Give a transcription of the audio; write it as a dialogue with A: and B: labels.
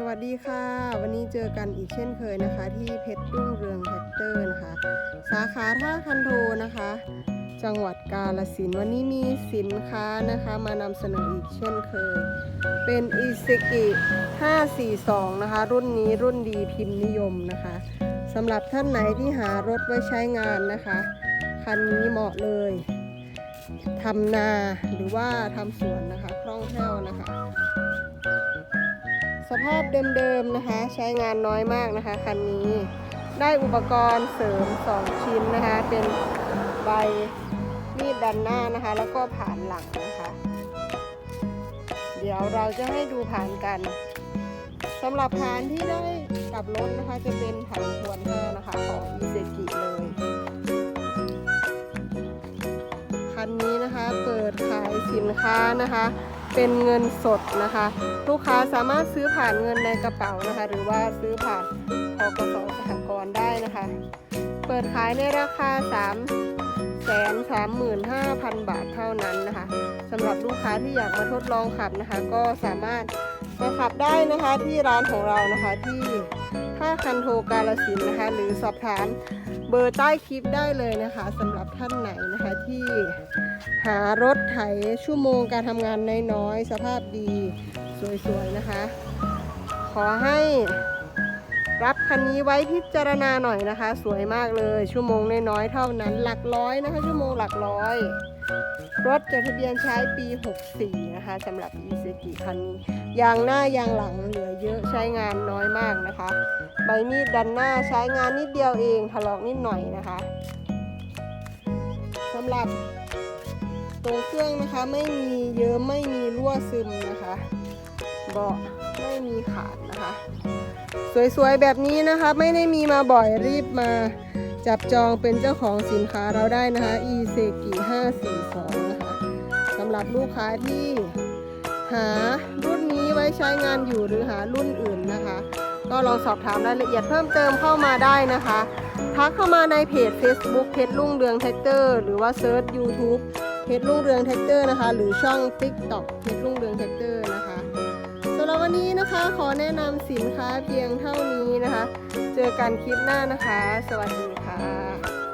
A: สวัสดีค่ะ วันนี้เจอกันอีกเช่นเคยนะคะ ที่เพชรรุ่งเรืองแท็กเตอร์นะคะ สาขาท่าคันโทนะคะ จังหวัดกาลสินวันนี้มีสินค้านะคะ มานำเสนออีกเช่นเคย เป็นอีซ k กิ 542 นะคะ รุ่นนี้รุ่นดีพิมพ์นิยมนะคะสำหรับท่านไหนที่หารถไว้ใช้งานนะคะ คันนี้เหมาะเลยทำนาหรือว่าทำสวนนะคะคล่องแคล่วนะคะ สภาพเดิมๆนะคะ ใช้งานน้อยมากนะคะคันนี้ ได้อุปกรณ์เสริม 2 ชิ้นนะคะ เป็นใบมีดดันหน้านะคะ แล้วก็ผ่านหลังนะคะ เดี๋ยวเราจะให้ดูผ่านกันสำหรับผ่านที่ได้กับรถนะคะ จะเป็นผ่านทวนห้านะคะของอีเซกิเลยคันนี้นะคะเปิดขายสินค้านะคะ เป็นเงินสดนะคะ ลูกค้าสามารถซื้อผ่านเงินในกระเป๋านะคะ หรือว่าซื้อผ่านทกสสหกรณ์ได้นะคะ เปิดขายในราคา3แสนสามหมื่นห้าพันบาทเท่านั้นนะคะสำหรับลูกค้าที่อยากมาทดลองขับนะคะ ก็สามารถมาขับได้นะคะที่ร้านของเรานะคะที่ ถ้าคันโทกาลสินนะคะ หรือสอบถามเบอร์ใต้คลิปได้เลยนะคะสำหรับท่านไหนนะคะที่หารถไถชั่วโมงการทำงานน้อยๆสภาพดีสวยๆนะคะ ขอให้ รับคันนี้ไว้พิจารณาหน่อยนะคะ สวยมากเลยชั่วโมงน้อยๆเท่านั้น หลักร้อยนะคะ ชั่วโมงหลักร้อย รถจดทะเบียนใช้ปี 64 นะคะสำหรับ e ี g คันนี้ยางหน้ายางหลังเหลือเยอะใช้งานน้อยมากนะคะ ใบมีดดันหน้าใช้งานนิดเดียวเองถลอกนิดหน่อยนะคะสำหรับตรงเครื่องนะคะไม่มีเยอะไม่มีรั่วซึมนะคะ เบาะไม่มีขาดนะคะ สวยๆแบบนี้นะคะไม่ได้มีมาบ่อยรีบมาจับจองเป็นเจ้าของสินค้าเราได้นะคะ e s e k i 542 นะคะสำหรับลูกค้าที่หารุ่นนี้ไว้ใช้งานอยู่หรือหารุ่นอื่นนะคะ ก็ลองสอบถามรายละเอียดเพิ่มเติมเข้ามาได้นะคะทักเข้ามาในเพจ Facebook เพจรุ่งเรืองแท็กเตอร์ หรือว่าเซิร์ช YouTube เพจรุ่งเรืองแท็กเตอร์นะคะ หรือช่อง TikTok เพจรุ่งเรืองแท็กเตอร์นะคะ นะคะ ขอแนะนำสินค้าเพียงเท่านี้นะคะ เจอกันคลิปหน้านะคะ สวัสดีค่ะ